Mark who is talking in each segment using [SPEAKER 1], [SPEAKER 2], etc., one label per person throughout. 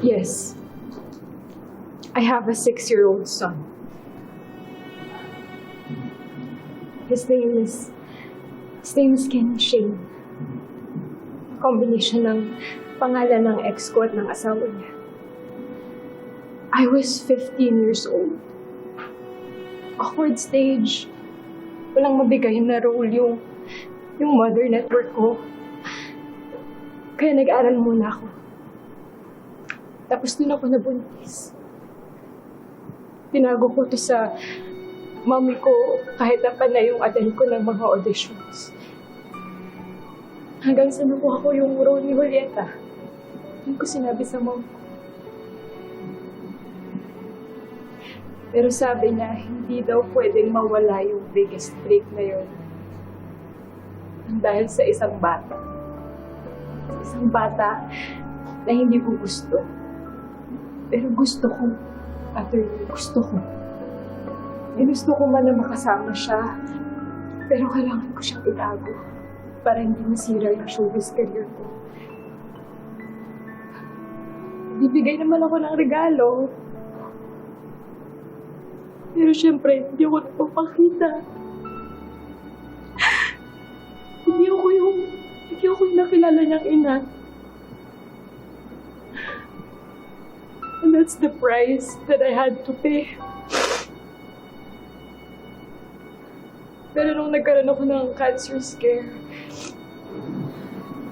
[SPEAKER 1] Yes. I have a six-year-old son. His name is... His name is Ken Shane. Combination ng pangalan ng ex ko at ng asawa niya. I was 15 years old. Awkward stage. Walang mabigay na role yung, yung mother network ko. Kaya nag-aral muna ako. Tapos doon ako nabuntis. Tinago ko to sa mami ko kahit na panay yung attend ko ng mga auditions. Hanggang sa nakuha ko yung role ni Julieta. Doon ko sinabi sa mom ko. Pero sabi niya, hindi daw pwedeng mawala yung biggest break na yun. Dahil sa isang bata. Sa isang bata na hindi ko gusto. Pero gusto ko. Attorney, gusto ko. Ginusto ko man na makasama siya. Pero kailangan ko siyang itago para hindi masira yung showbiz career ko. Bibigay naman ako ng regalo. Pero syempre, hindi ako napapakita. hindi ako yung, hindi ako yung nakilala niyang ina. And that's the price that I had to pay. Pero nung nagkaroon ako ng cancer scare,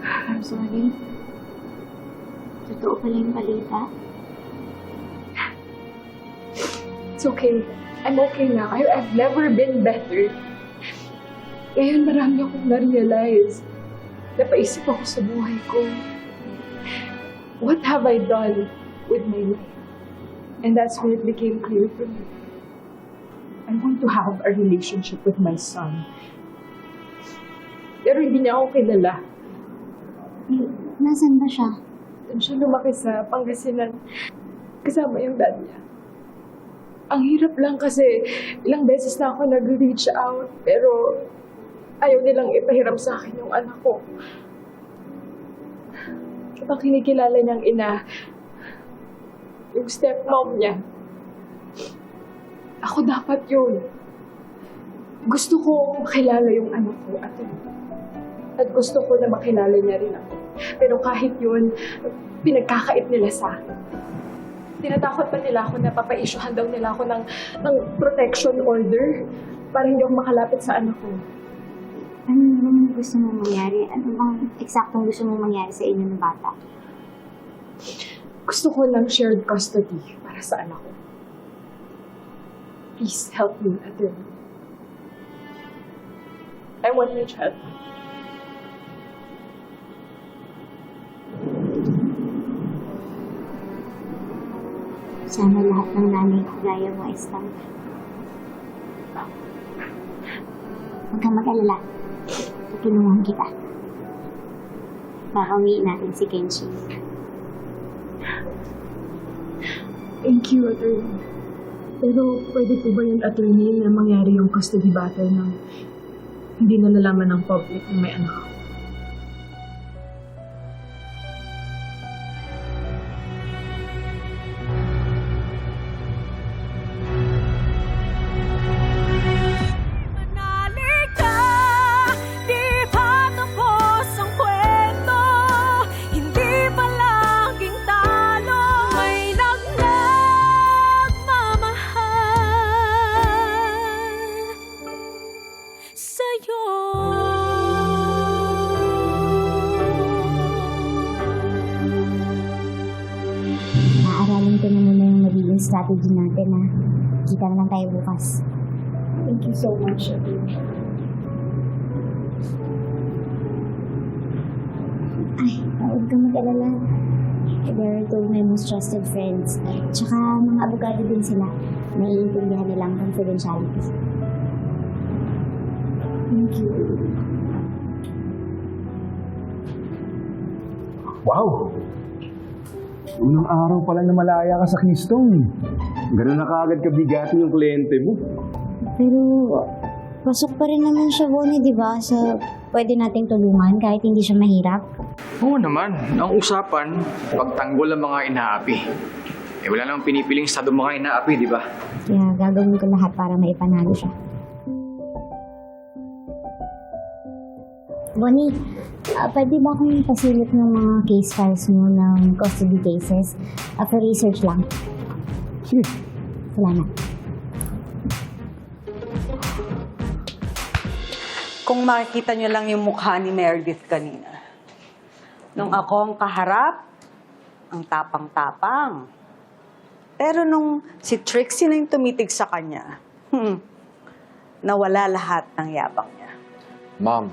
[SPEAKER 2] I'm sorry. Totoo pala yung balita.
[SPEAKER 1] it's okay. I'm okay now. I, I've never been better. Ngayon marami akong na-realize. Napaisip ako sa buhay ko. What have I done with my life? And that's when it became clear to me. I want to have a relationship with my son. Pero hindi niya ako kilala.
[SPEAKER 2] Nasan ba siya?
[SPEAKER 1] Doon siya lumaki sa Pangasinan. Kasama yung dad niya. Ang hirap lang kasi ilang beses na ako nag-reach out pero ayaw nilang ipahiram sa akin yung anak ko. Ang kinikilala niyang ina, yung stepmom niya. Ako dapat yun. Gusto ko makilala yung anak ko at, at gusto ko na makilala niya rin ako. Pero kahit yun, pinagkakait nila sa akin. Tinatakot pa nila ako na papaisyuhan daw nila ako ng, ng protection order para hindi ako makalapit sa anak ko.
[SPEAKER 2] Ano bang gusto mong mangyari? Ano bang eksaktong gusto mong mangyari sa inyo ng bata?
[SPEAKER 1] Gusto ko lang shared custody para sa anak ko. Please help me, attorney. I want my child.
[SPEAKER 2] Sana lahat ng nanay gaya mo, Esther. Huwag kang mag-alala. Tutulungan kita. Pakauwiin natin si Kenshi.
[SPEAKER 1] Thank you, attorney. Pero pwede po ba yun, attorney, na mangyari yung custody battle ng hindi nalalaman ng public na may anak ako?
[SPEAKER 2] Strategy natin, ha? Kita na lang tayo bukas.
[SPEAKER 1] Thank you so much, attorney.
[SPEAKER 2] Ay, huwag kang mag-alala. They're two my most trusted friends. Tsaka mga abogado din sila. Naiintindihan nila ang confidentiality.
[SPEAKER 1] Thank you.
[SPEAKER 3] Wow! Unang araw pa lang na malaya ka sa Keystone. Ganun na kaagad kabigati yung kliyente mo.
[SPEAKER 2] Pero, Pasok pa rin naman siya, Bonnie, di ba? So, pwede nating tulungan kahit hindi siya mahirap.
[SPEAKER 4] Oo naman. Ang usapan, pagtanggol ang mga inaapi. Eh wala namang pinipiling estado mga inaapi, di ba?
[SPEAKER 2] Kaya gagawin ko lahat para maipanalo siya. Bonnie, ah, pwede ba akong pasilip ng mga case files mo ng custody cases? Uh, for research lang.
[SPEAKER 3] Sige.
[SPEAKER 2] Salamat.
[SPEAKER 5] Kung makikita niyo lang yung mukha ni Meredith kanina. Nung ako ang kaharap, ang tapang-tapang. Pero nung si Trixie na yung tumitig sa kanya, hmm, nawala lahat ng yabang niya.
[SPEAKER 6] Mom,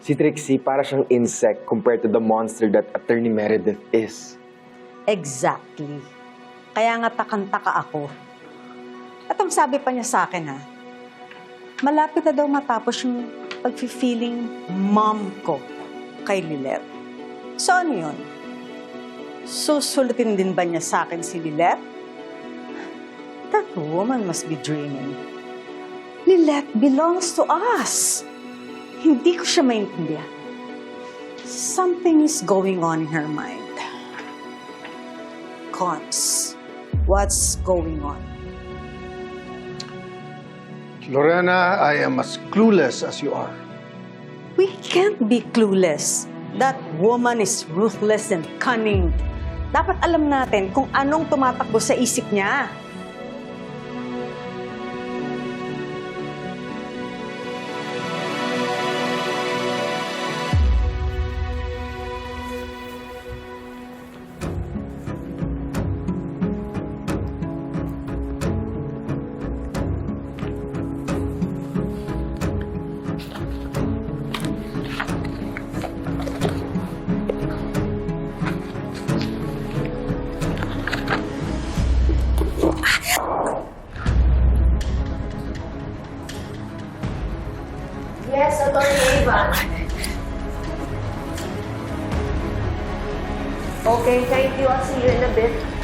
[SPEAKER 6] si Trixie para siyang insect compared to the monster that Attorney Meredith is.
[SPEAKER 5] Exactly. Kaya nga takang-taka ako. At ang sabi pa niya sa akin ha, malapit na daw matapos yung pag-feeling mom ko kay Lilet. So ano yun? Susulutin din ba niya sa akin si Lilet? That woman must be dreaming. Lilet belongs to us. Hindi ko siya maintindihan. Something is going on in her mind. Cons, what's going on?
[SPEAKER 7] Lorena, I am as clueless as you are.
[SPEAKER 5] We can't be clueless. That woman is ruthless and cunning. Dapat alam natin kung anong tumatakbo sa isip niya.
[SPEAKER 1] Yes, Atty. Ava.
[SPEAKER 8] Okay, thank you. I'll see you in a bit.